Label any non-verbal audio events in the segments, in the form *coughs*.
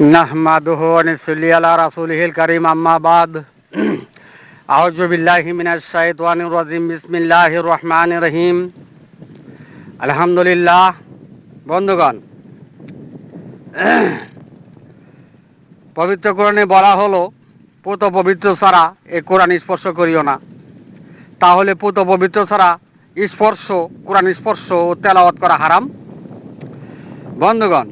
নাহমাদুহ নিসলি আলা রাসুলহিল করিম আম্মাবাদ আউযু বিল্লাহি মিনাশ শাইতানির রাজিম বিসমিল্লাহির রহমানির রহিম আলহামদুলিল্লাহ বন্ধুগণ, পবিত্র কোরআনে বলা হলো, পুত পবিত্র ছাড়া এ কোরআন স্পর্শ করিও না। তাহলে পুত পবিত্র ছাড়া স্পর্শ, কোরআন স্পর্শ ও তেলাওয়াত করা হারাম। বন্ধুগণ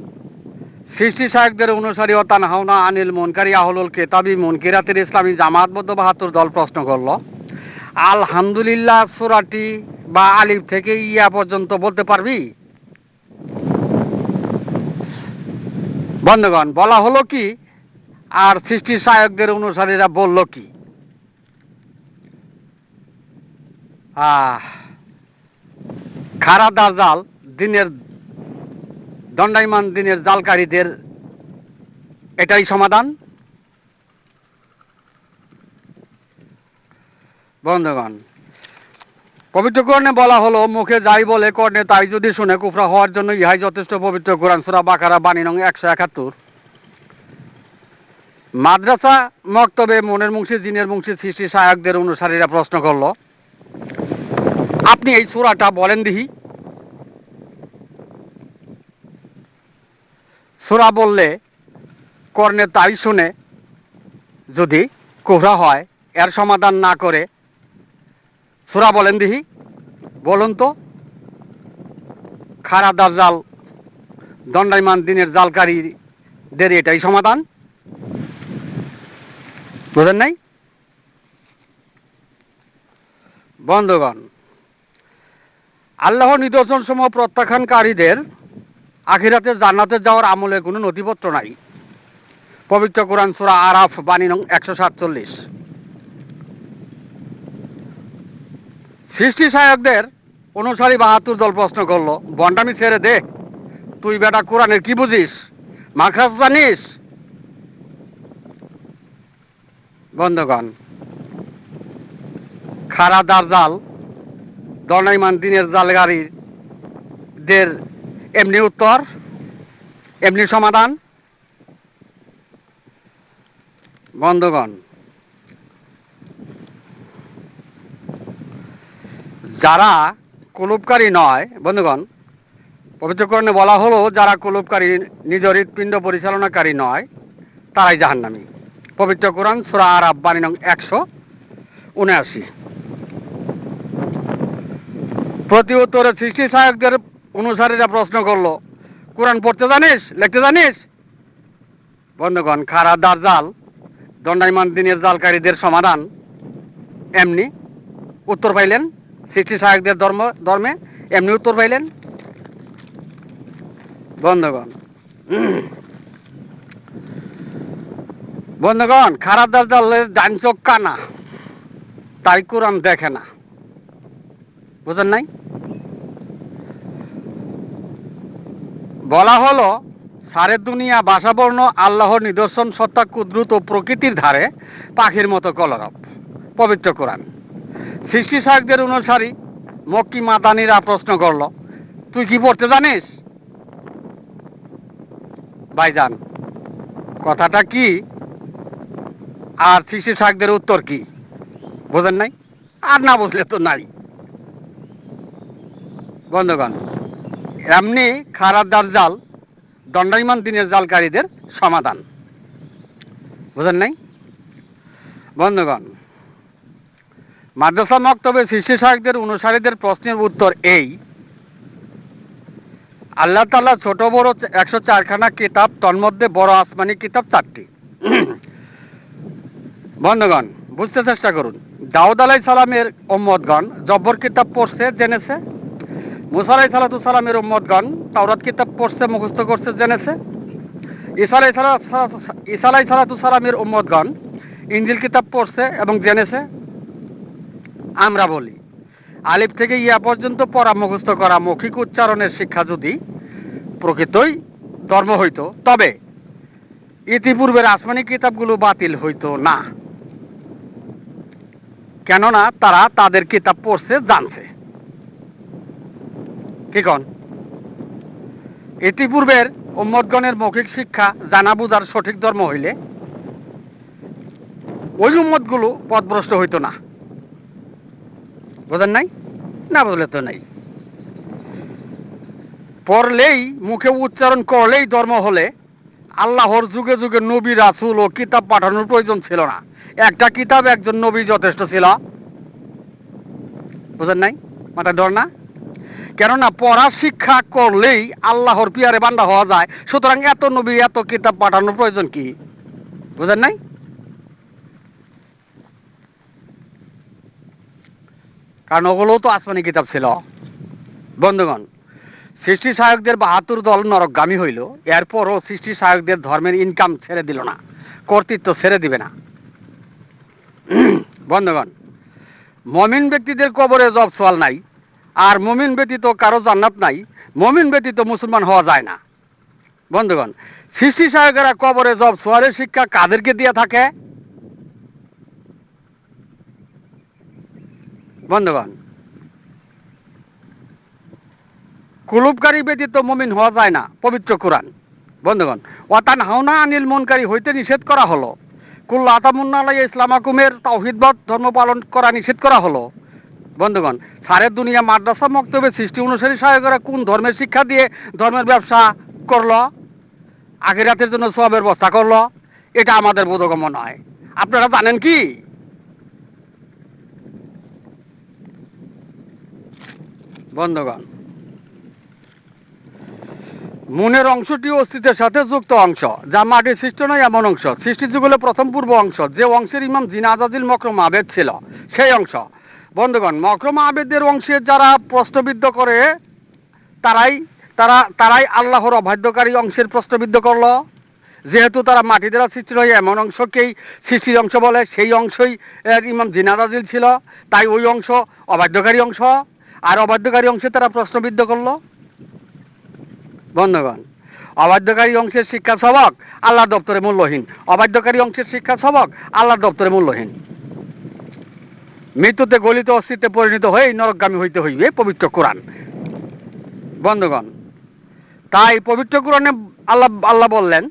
সৃষ্টি সাহেবদের অনুসারী ও তানহাওনা আনিল মুনকারি আহলুল কেতাবি মুনকিরাতের ইসলামী জামাতবদ্ধ বাহাত্তর দল প্রশ্ন করল, আলহামদুলিল্লাহ, সুরাটি বা আলিফ থেকে ইয়া পর্যন্ত বলতে পারবি? বন্ধুগণ, বলা হলো কি, আর সৃষ্টি সায়কদের অনুসারীরা বলল কি? খারা দাজাল দিনের দণ্ডায়মান দিনের জালকারীদের এটাই সমাধান। বন্ধুগণ, পবিত্র কোরআনে বলা হলো, মুখে যাই বলে কর্ণে তাই যদি শুনে কুফরা হওয়ার জন্য ইহাই যথেষ্ট পবিত্র কোরআন, সুরা বাকারা, বাণী নং একশো একাত্তর। মাদ্রাসা মক্তবে মনের মুংশি জিনের মুংশী সৃষ্টি সহায়কদের অনুসারীরা প্রশ্ন করল, আপনি এই সুরাটা বলেন দিহি? সুরা বললে, কর্ণে তাই শুনে যদি কোহরা হয়, এর সমাধান না করে, সুরা বলেন দিহি, বলুন তো, খারা দার্জাল দণ্ডায়মান দিনের জালকারীদের এটাই সমাধান? বুঝেন নাই? বন্ধুগণ আল্লাহ নিদর্শন সমূহ প্রত্যাখ্যানকারীদের আখিরাতে জান্নাতে যাওয়ার আমলে কোনো নথিপত্র নাই। পবিত্র কোরআন সুরা আরাফ, বাণী নং একশো সাতচল্লিশ। সৃষ্টি সহায়কদের অনুসারী বাহাত্তর দল প্রশ্ন করল বন্ডামি ছেড়ে দে, তুই বেটা কোরআনের কি বুঝিস? মাখাস জানিস? বন্ধগণ, খারা দার জাল দনাইমান দিনের জালগাড়িদের এমনি উত্তর, এমনি সমাধান। বন্ধগণ, যারা কুলুপকারী নয়, বন্ধুগণ, পবিত্রকরণে বলা হলো, যারা কুলুপকারী, নিজ হৃৎপিণ্ড পরিচালনাকারী নয়, তারাই জাহান্নামী। পবিত্র কোরআন সুরা আর আব্বানি নং একশো উনআশি। প্রতি উত্তরে সৃষ্টি সহায়কদের অনুসারীরা প্রশ্ন করল, কোরআন পড়তে জানিস? লিখতে জানিস? বন্ধুগণ খারা দার জাল, দণ্ডায়মান দিনের জালকারীদের সমাধান। এমনি উত্তর পাইলেন, সৃষ্টি সহায়কদের ধর্ম, ধর্মে এমনি উত্তর পাইলেন। বন্ধুগণ বন্ধুগণ, খারাপ দারজালের ডান চোখ কানা, তাই কোরআন দেখে না। বুঝেন নাই? বলা হলো সারে দুনিয়া, বাসাবর্ণ, আল্লাহর নিদর্শন, সত্তা, কুদ্রুত প্রকৃতির ধারে পাখির মতো কলরব। পবিত্র কোরআন। সৃষ্টি সাহেবদের অনুসারী মক্কি মাতানিরা প্রশ্ন করল, তুই কি পড়তে জানিস? ভাইজান, কথাটা কি? আর সৃষ্টি সাহেবদের উত্তর কি? বোঝেন নাই? আর না বুঝলে তো নাই। বন্ধুগণ এমনি খারাপ জাল, দণ্ডায়মান দিনের জালকারীদের সমাধান। বুঝেন নাই? বন্ধুগণ, মাদ্রাসা মক্তবে শিশু সাহেবদের অনুসারীদের প্রশ্নের উত্তর এই। আল্লাহ তাল্লাহ ছোট বড় একশো চারখানা কিতাব, তন্মধ্যে বড় আসমানি কিতাব চারটি। বন্ধুগণ, বুঝতে চেষ্টা করুন। দাউদ আলাই সালামের ওম্মদগণ জব্বর কিতাব পড়ছে, জেনেছে? মুসালাই সালাতু সালামের উম্মদগণ তাওরাত কিতাব পড়ছে, মুখস্থ করছে, জেনেছে। ইসালাই সালা ইসালাই সালাতু সালামের ইঞ্জিল কিতাব পড়ছে এবং জেনেছে। আমরা বলি, আলিফ থেকে ইয়া পর্যন্ত পড়া, মুখস্থ করা মৌখিক উচ্চারণের শিক্ষা যদি প্রকৃতই ধর্ম হইতো, তবে ইতিপূর্বের আসমানি কিতাবগুলো বাতিল হইতো না। কেননা তারা তাদের কিতাব পড়ছে, জানছে। কি কন ইতিপূর্বের উম্মতগণের মৌখিক শিক্ষা জানা বুঝার সঠিক ধর্ম হইলে ওই উম্মতগুলো পথভ্রষ্ট হইতো না। বোঝেন নাই? না বুঝলে তো নাই। পড়লেই, মুখে উচ্চারণ করলেই ধর্ম হলে আল্লাহর যুগে যুগে নবী, রাসুল ও কিতাব পাঠানোর প্রয়োজন ছিল না। একটা কিতাব একজন নবী যথেষ্ট ছিল। বুঝেন নাই? মাথায় ধর না। কেননা পড়া শিক্ষা করলেই আল্লাহর পিয়ারে বান্দা হওয়া যায়। সুতরাং এত নবী, এত কিতাব পাঠানোর প্রয়োজন কি? বুঝেন নাই? কারণ ওগুলোও তো আসমানি কিতাব ছিল। বন্ধুগণ, সৃষ্টি সহায়কদের বাহাত্তর দল নরকগামী হইল। এরপরও সৃষ্টি সহায়কদের ধর্মের ইনকাম ছেড়ে দিল না। কর্তৃত্ব ছেড়ে দিবে না। বন্ধুগণ, মমিন ব্যক্তিদের কবরে জব সোয়াল নাই। আর মমিন ব্যতীত কারও জান্নাত নাই। মমিন ব্যতীত মুসলমান হওয়া যায় না। বন্ধুগণ, সৃষ্টি সহায়কেরা কবরে জব সোয়ালের শিক্ষা কাদেরকে দিয়ে থাকে? বন্ধুগণ, কুলুপকারী ব্যতীত মমিন হওয়া যায় না, পবিত্র কোরআন। বন্ধুগণ, ওয়াতান হাওনা আনিল মনকারী হইতে নিষেধ করা হলো। কুল্লা আতামুন্নালাই ইসলামাকুমের তাওহিদবাদ ধর্ম পালন করা নিষেধ করা হলো। বন্ধুগণ, সারের দুনিয়া মাদ্রাসা মক্তব্যের সৃষ্টি অনুসারী সহায়করা কোন ধর্মের শিক্ষা দিয়ে ধর্মের ব্যবসা করল? আখিরাতের জন্য সবের ব্যবস্থা করল? এটা আমাদের বোধগম্য নয়। আপনারা জানেন কি? বন্ধুগণ, মনের অংশটি অস্তিত্বের সাথে যুক্ত অংশ, যা মাটির সৃষ্ট নয়, এমন অংশ। সৃষ্টি যুগলে প্রথম পূর্ব অংশ, যে অংশের ইমাম জিনাজাদিল মক্রম আবেদ ছিল, সেই অংশ। বন্ধুগণ মক্রম আবেদের অংশে যারা প্রশ্নবিদ্ধ করে, তারাই, তারা, তারাই আল্লাহর অবাধ্যকারী অংশের প্রশ্নবিদ্ধ করল। যেহেতু তারা মাটি দ্বারা সৃষ্টি হয় এমন অংশকেই সৃষ্টির অংশ বলে, সেই অংশই ইমাম জিনাদাজিল ছিল। তাই ওই অংশ অবাধ্যকারী অংশ। আর অবাধ্যকারী অংশে তারা প্রশ্নবিদ্ধ করল। বন্ধুগণ, অবাধ্যকারী অংশের শিক্ষা সবক আল্লাহ দপ্তরে মূল্যহীন। অবাধ্যকারী অংশের শিক্ষা সবক আল্লাহ দপ্তরে মূল্যহীন। মৃত্যুতে গলিত অস্তিত্বে পরিণত হয়ে নরকগামী হইতে হইবে পবিত্র কোরআন। বন্ধগণ, তাই পবিত্র কোরআনে আল্লাহ আল্লাহ বললেন,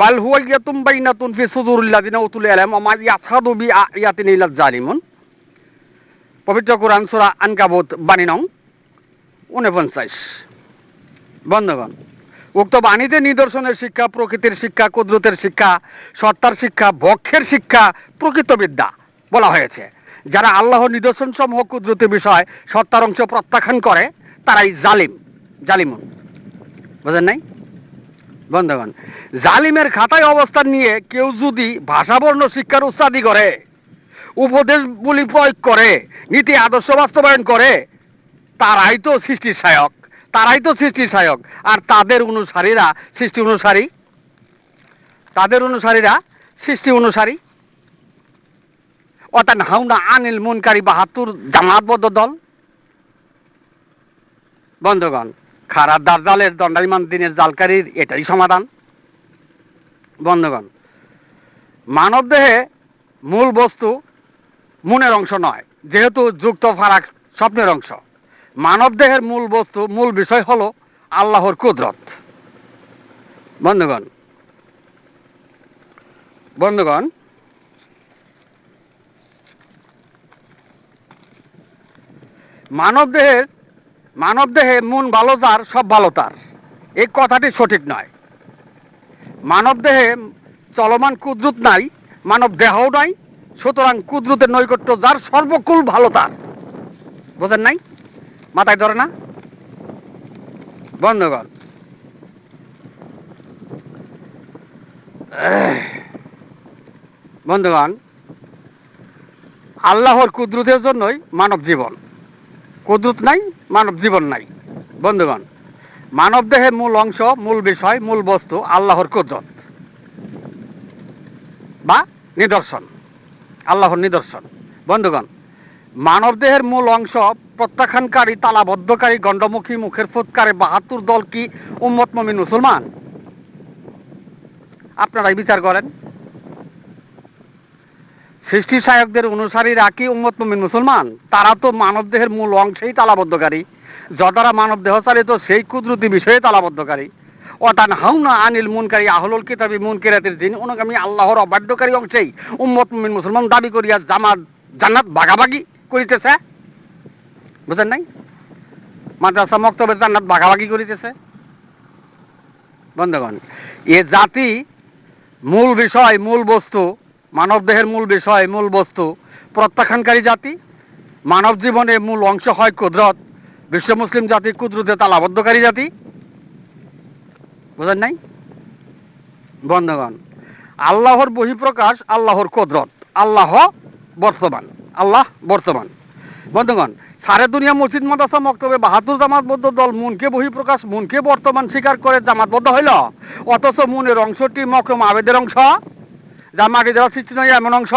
বাল হুয়া ইয়াতুম বাইনাতুন ফি সুদুরিল্লাযিনা উতুল ইলম ওয়া মা ইয়াসাদু বি আয়াতিন ইল্লা জালিমুন পবিত্র কোরআন সূরা আনকাবুত বাণী নং 49 বন্ধুগণ, উক্ত বাণীতে নিদর্শনের শিক্ষা, প্রকৃতির শিক্ষা, কুদরতের শিক্ষা, সত্তার শিক্ষা, বক্ষের শিক্ষা, প্রকৃত বিদ্যা বলা হয়েছে। যারা আল্লাহর নিদর্শন সমূহ কুদরতি বিষয়, সত্তার অংশ প্রত্যাখ্যান করে, তারাই জালিম। জালিম। বুঝেন নাই? বন্ধুগণ, জালিমের খাতায় অবস্থান নিয়ে কেউ যদি ভাষাবর্ণ শিক্ষার উস্তাদি করে উপদেশ বলি প্রয়োগ করে, নীতি আদর্শ বাস্তবায়ন করে, তারাই তো সৃষ্টির সহায়ক তারাই তো সৃষ্টির সহায়ক আর তাদের অনুসারীরা সৃষ্টি অনুসারী? তাদের অনুসারীরা সৃষ্টি অনুসারী? অতান হাউনা আনিল মুনকারী বাহাত্তর জামাতবদ্ধ দল। বন্ধুগণ, খারাপ দার্জালের দণ্ডায়মান দিনের জালকারীর এটাই সমাধান। বন্ধুগণ মানব দেহে মূল বস্তু মনের অংশ নয়, যেহেতু যুক্ত ফারাক স্বপ্নের অংশ। মানব দেহের মূল বস্তু, মূল বিষয় হলো আল্লাহর কুদরত। বন্ধুগণ বন্ধুগণ মানব দেহের মানব দেহে মন ভালো যার সব ভালো তার। এই কথাটি সঠিক নয়। মানব দেহে চলমান কুদরত নাই, মানব দেহও নাই, সুতরাং কুদরতের নৈকট্য যার সর্বকুল ভালো তার। বোঝেন নাই? মাথায় ধরে না? বন্ধুগণ। বন্ধুগণ, আল্লাহর কুদরতের জন্যই মানব জীবন। কুদরত নাই, মানব জীবন নাই। বন্ধুগণ, মানব দেহের মূল অংশ, মূল বিষয়, মূল বস্তু আল্লাহর কুদরত বা নিদর্শন, আল্লাহর নিদর্শন। বন্ধুগণ, মানব দেহের মূল অংশ প্রত্যাখ্যানকারী, তালাবদ্ধকারী, গণ্ডমুখী, মুখের ফুৎকারে বাহাত্তর দল কি উম্মত মমিন মুসলমান? আপনারাই বিচার করেন। সৃষ্টি সায়কদের অনুসারী কি উম্মত মমিন মুসলমান। তারা তো মানব দেহের মূল অংশেই তালাবদ্ধকারী। যদারা মানব দেহ চালিত সেই কুদরতি বিষয়ে তালাবদ্ধকারী। অতান হাউনা আনিল মুনকারী আহলুল কিতাবি মুনকিরাতের যিনি অনুগামী আল্লাহর অবাধ্যকারী অংশেই উম্মত মুমিন মুসলমান দাবি করিয়া জামাত জান্নাত ভাগাভাগি করিতেছে। বুঝেন নাই? মাদ্রাসা মক্তবে জান্নাত ভাগাভাগি করিতেছে। বন্ধুগণ, এ জাতি মূল বিষয়, মূল বস্তু মানব দেহের মূল বিষয়, মূল বস্তু, প্রত্যাখ্যানকারী জাতি, মানব জীবনে মূল অংশ হয় কুদরত, বিশ্ব মুসলিম জাতি কুদরতে তালাবদ্ধকারী জাতি। বুঝেন নাই? বন্ধগণ, আল্লাহর বহিঃপ্রকাশ, আল্লাহর কুদরত, আল্লাহ বর্তমান আল্লাহ বর্তমান। বন্ধুগণ, সারে দুনিয়া মসজিদ, মাদ্রাসা, মক্তবে, বাহাদুর জামাতবদ্ধ দল মুনকে বহিঃপ্রকাশ, মুনকে বর্তমান স্বীকার করে জামাতবদ্ধ হইল, অথচ মুনের অংশটি মক্রম আবেদের অংশ। যা মাটি দেওয়া সৃষ্টি নয় এমন অংশ।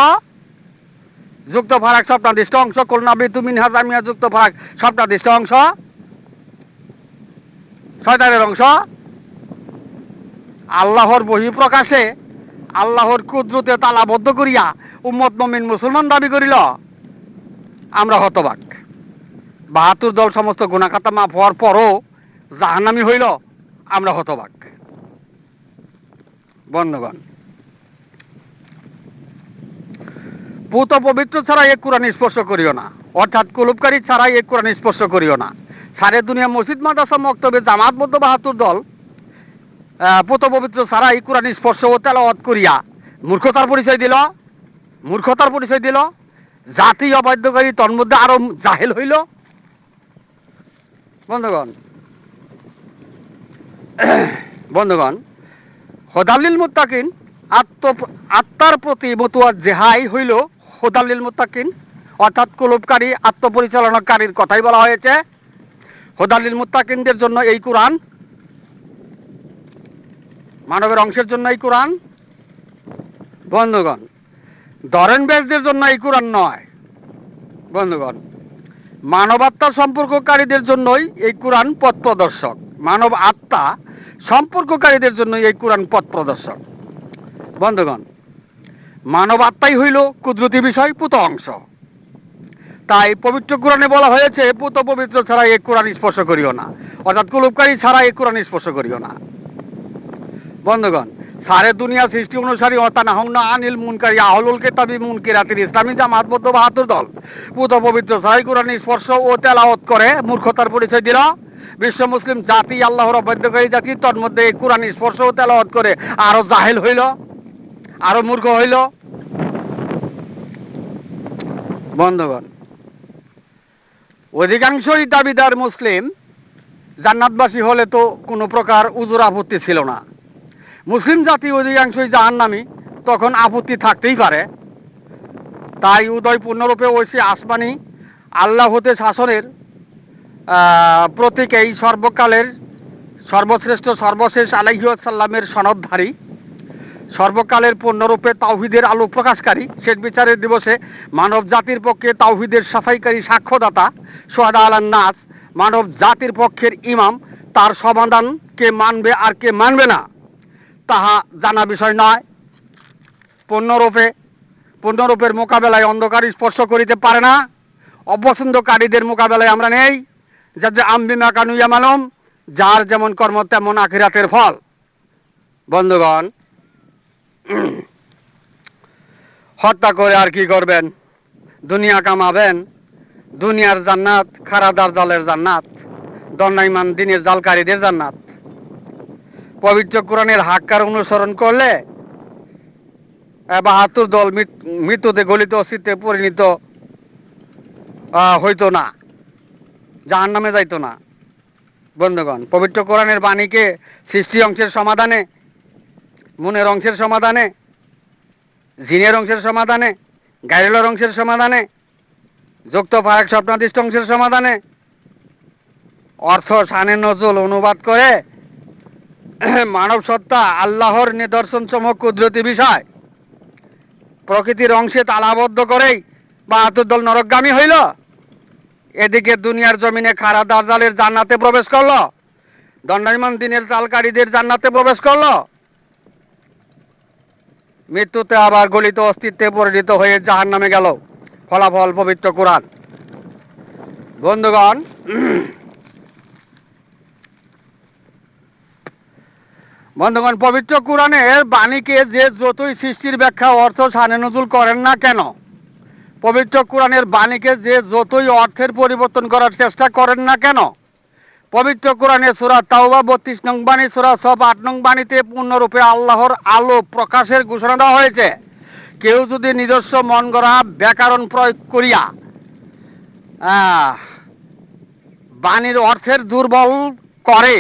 যুক্ত ফারাক স্বপ্নাদিষ্ট অংশ করুণাবি তুমি হাজামিয়া যুক্ত ফারাক স্বপ্নাদিষ্ট অংশ। শয়তানের অংশ। আল্লাহর বহিঃপ্রকাশে আল্লাহর কুদরতে তালাবদ্ধ করিয়া উম্মত মমিন মুসলমান দাবি করিল। আমরা হতবাক। বাহাত্তর দল সমস্ত গুণাখাতা মাফ হওয়ার পরও জাহান্নামি হইল, আমরা হতবাক। বন্ধগণ পুত পবিত্র ছাড়া এক কোরআন স্পর্শ করিও না। অর্থাৎ কুলুপকারী ছাড়াই এক কোরআন স্পর্শ করিও না। সারে দুনিয়া মসজিদ, মাদ্রাসা, মক্তবে জামাতবদ্ধ বাহাত্তর দল পুত পবিত্র ছাড়াই কোরআন স্পর্শ ও তেলাওয়াত করিয়া। মূর্খতার পরিচয় দিল? মূর্খতার পরিচয় দিল? জাতি অবাধ্যকারী, তন্মধ্যে আরও জাহেল হইল? বন্ধুগণ *coughs* বন্ধুগণ হদালিল মুত্তাকিন আত্ম আত্মার প্রতি মতুয়া জেহাই হইল হদালিল মুত্তাকিন, অর্থাৎ কুলুপকারী আত্মপরিচালনাকারীর কথাই বলা হয়েছে। হদালিল মুত্তাকিনদের জন্য এই কোরআন, মানবের অংশের জন্য এই কোরআন। বন্ধুগণ ধরেন ব্যাসদের জন্য এই কোরআন নয়। বন্ধুগণ, মানবাত্মা সম্পর্ককারীদের জন্যই এই কোরআন পথ প্রদর্শক মানব আত্মা সম্পর্ককারীদের জন্য এই কোরআন পথ প্রদর্শক বন্ধুগণ মানব আত্মাই হইল কুদরতি বিষয় পুত অংশ। তাই পবিত্র কোরআনে বলা হয়েছে, পুত পবিত্র ছাড়া এই কোরআন স্পর্শ করিও না। অর্থাৎ কুলুপকারী ছাড়া এই কোরআন স্পর্শ করিও না। বন্ধুগণ, সারে দুনিয়া সৃষ্টি অনুসারী অতানা হংনা আনিল মুনকারী আহলুল কেতাবি মুনকিরাতির ইসলামী জামাতবদ্ধ বাহাত্তর দল। পুত পবিত্র সাই কোরআন স্পর্শ ও তেলাওয়াত করে, মূর্খতার পরিচয় দিল। বিশ্ব মুসলিম জাতি আল্লাহর অবাধ্যকারী জাতি, তন্মধ্যে কোরআন স্পর্শ ও তেলাওয়াত করে আরও জাহেল হইল, আরও মূর্খ হইল। বন্ধুগণ, অধিকাংশই দাবিদার মুসলিম, জান্নাতবাসী হলে তো কোনো প্রকার উজুর আপত্তি ছিল না। মুসলিম জাতি অধিকাংশই জাহান্নামী, তখন আপত্তি থাকতেই পারে। তাই উদয় পূর্ণরূপে ঐশী আসমানি আল্লাহ হতে শাসনের প্রতীক এই সর্বকালের সর্বশ্রেষ্ঠ, সর্বশেষ আলাইসাল্লামের সনদধারী। সর্বকালের পূর্ণরূপে তাওহিদের আলো প্রকাশকারী শেষ বিচারের দিবসে মানব জাতির পক্ষে তাওহিদের সাফাইকারী সাক্ষ্যদাতা সোহাদা আলান নাস, মানব জাতির পক্ষের ইমাম, তার সমাধান কে মানবে আর কে মানবে না, তাহা জানা বিষয় নয়। পূর্ণরূপে পূর্ণরূপের মোকাবেলায় অন্ধকার স্পর্শ করিতে পারে না। অপছন্দকারীদের মোকাবেলায় আমরা নেই। যা যে আম্বি মাকানুইয়া মালম যার যেমন কর্ম তেমন আখিরাতের ফল। বন্ধুগণ *clears throat* হত্যা করে আর কি করবেন? দুনিয়া কামাবেন? দুনিয়ার জান্নাত খারাদার জালের জান্নাত দণ্ডাইমান দিনের জালকারীদের জান্নাত। পবিত্র কোরআনের হাক্কার অনুসরণ করলে বাহাত্তর দল মৃত- মৃত্যুতে গলিত অস্তিত্বে পরিণত হইতো না। জাহান নামে যাইতো না। বন্ধুগণ, পবিত্র কোরআনের বাণীকে সৃষ্টি অংশের সমাধানে মনের অংশের সমাধানে, জিনের অংশের সমাধানে, গাইরেলার অংশের সমাধানে যুক্ত ফারাক স্বপ্নাদিষ্ট অংশের সমাধানে, অর্থ, সানে নজল অনুবাদ করে, *clears throat* মানব সত্তা, আল্লাহর নিদর্শন সমূহ কুদরতি বিষয়, প্রকৃতির অংশে তালাবদ্ধ করেই বা আতুদ্দল নরকগামী হইল। এদিকে দুনিয়ার জমিনে খারা দার্জালের জান্নাতে প্রবেশ করল। দণ্ডায়মান দিনের জালকারীদের জান্নাতে প্রবেশ করল। মৃত্যুতে আবার গলিত অস্তিত্বে পরিণত হয়ে জাহান নামে গেল ফলাফল পবিত্র কোরআন। বন্ধুগণ বন্ধুগণ, পবিত্র কোরআনের বাণীকে যে যতই সৃষ্টির ব্যাখ্যা, অর্থ, সানে নজুল করেন না কেন, পবিত্র কোরআনের বাণীকে যে যতই অর্থের পরিবর্তন করার চেষ্টা করেন না কেন পবিত্র কোরআনে সুরা তাওবা বত্রিশ নং বাণী, সুরা সব আট নং বাণীতে পূর্ণরূপে আল্লাহর আলো প্রকাশের ঘোষণা দেওয়া হয়েছে। কেউ যদি নিজস্ব মন গড়া ব্যাকরণ প্রয়োগ করিয়া বাণীর অর্থের দুর্বল করে,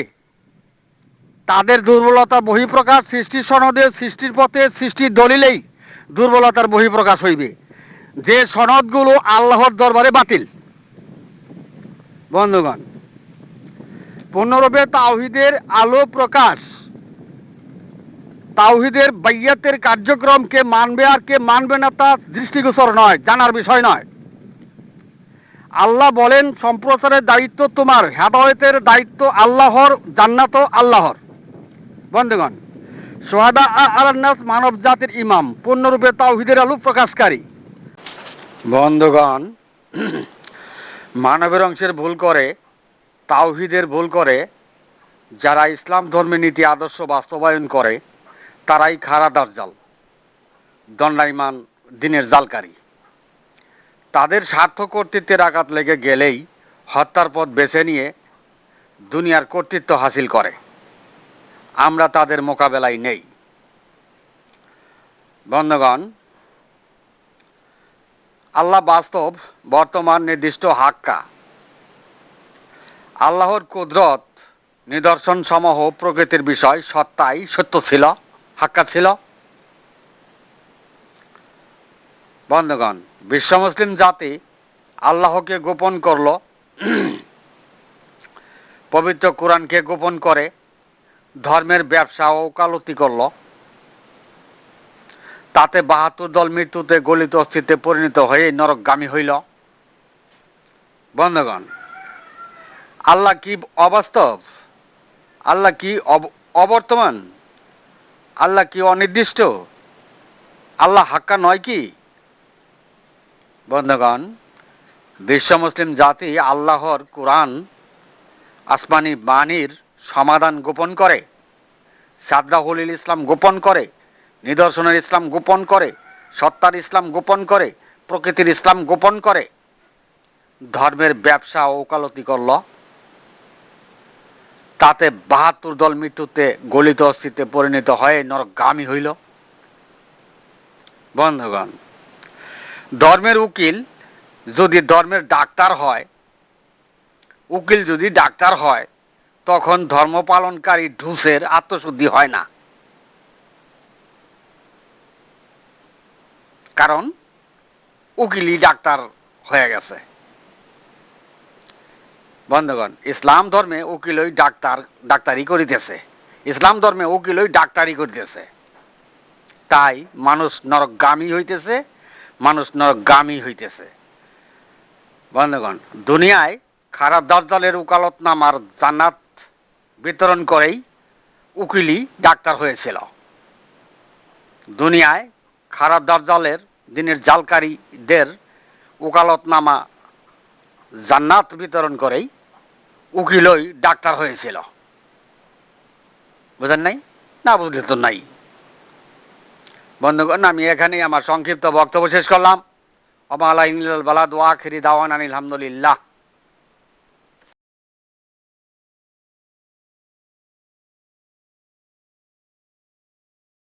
তাদের দুর্বলতা বহিঃপ্রকাশ, সৃষ্টির সনদে, সৃষ্টির পথে, সৃষ্টির দলিলেই দুর্বলতার বহিঃপ্রকাশ হইবে। যে সনদগুলো আল্লাহর দরবারে বাতিল। বন্ধুগণ পূর্ণরূপে তাওহিদের আলো প্রকাশ। তাওহিদের বাইয়াতের কার্যক্রম কে মানবে আর কে মানবে না তা দৃষ্টিগোচর নয়, জানার বিষয় নয়। আল্লাহ বলেন, সম্প্রচারের দায়িত্ব তোমার, হেদায়তের দায়িত্ব আল্লাহর, জান্নাত আল্লাহর। বন্ধুগণ, সোহাদা আলান্নাস মানব জাতির ইমাম পূর্ণরূপে তাওহিদের আলু প্রকাশকারী। বন্ধুগণ, *clears throat* মানবের অংশের ভুল করে তাওহিদের ভুল করে, যারা ইসলাম ধর্মের নীতি, আদর্শ বাস্তবায়ন করে, তারাই খারা দার্জাল দণ্ডাইমান দিনের জালকারী। তাদের স্বার্থ কর্তৃত্বের আঘাত লেগে গেলেই হত্যার পথ বেছে নিয়ে দুনিয়ার কর্তৃত্ব হাসিল করে। আমরা তাদের মোকাবেলায় নেই। বন্ধুগণ, আল্লাহ বাস্তব বর্তমান নির্দিষ্ট হাক্কা আল্লাহর কুদরত নিদর্শন সমূহ প্রকৃতির বিষয়, সত্তাই সত্য ছিল, হাক্কা ছিল। বন্ধগণ, বিশ্ব মুসলিম জাতি আল্লাহকে গোপন করল, পবিত্র কোরআনকে গোপন করে ধর্মের ব্যবসা ওকালতি করল। তাতে বাহাত্তর দল মৃত্যুতে গলিত অস্থিতে পরিণত হয়ে নরকগামী হইল। বন্ধুগণ আল্লাহ কি অবাস্তব? আল্লাহ কি অব- অবর্তমান? আল্লাহ কি অনির্দিষ্ট? আল্লাহ হাক্কা নয় কি? বন্ধুগণ, বিশ্ব মুসলিম জাতি আল্লাহর কোরআন আসমানি বাণীর সমাধান গোপন করে সাদরাহুল ইসলাম গোপন করে, নিদর্শনের ইসলাম গোপন করে, সত্তার ইসলাম গোপন করে, প্রকৃতির ইসলাম গোপন করে। ধর্মের ব্যবসা ওকালতি করল। তাতে বাহাত্তর দল মৃত্যুতে গলিত অস্থিতে পরিণত হয়ে নরকগামী হইল। বন্ধুগণ, ধর্মের উকিল যদি ধর্মের ডাক্তার হয়, উকিল যদি ডাক্তার হয়, তখন ধর্ম পালনকারী ঢুসের আত্মশুদ্ধি হয় না। কারণ উকিলই ডাক্তার হয়ে গেছে। বন্ধুগণ, ইসলাম ধর্মে উকিলই ডাক্তার, ডাক্তারি করিতেছে। ইসলাম ধর্মে উকিলই ডাক্তারি করিতেছে। তাই মানুষ নরকগামী হইতেছে, মানুষ নরকগামী হইতেছে। বন্ধগণ, দুনিয়ায় খারাপ দরজালের উকালতনামার জান্নাত বিতরণ করেই উকিলি ডাক্তার হয়েছিল। দুনিয়ায় খারাপ দরজালের দিনের জালকারীদের উকালতনামা জান্নাত বিতরণ করেই উকিলই ডাক্তার হয়েছিল। বুঝেন নাই? না বুঝলে তো নাই। বন্ধুগণ, আমি এখানেই আমার সংক্ষিপ্ত বক্তব্য শেষ করলাম। অমালা বালাদ ওয়াখিরি দাওয়ান আনিল আলহামদুলিল্লাহ।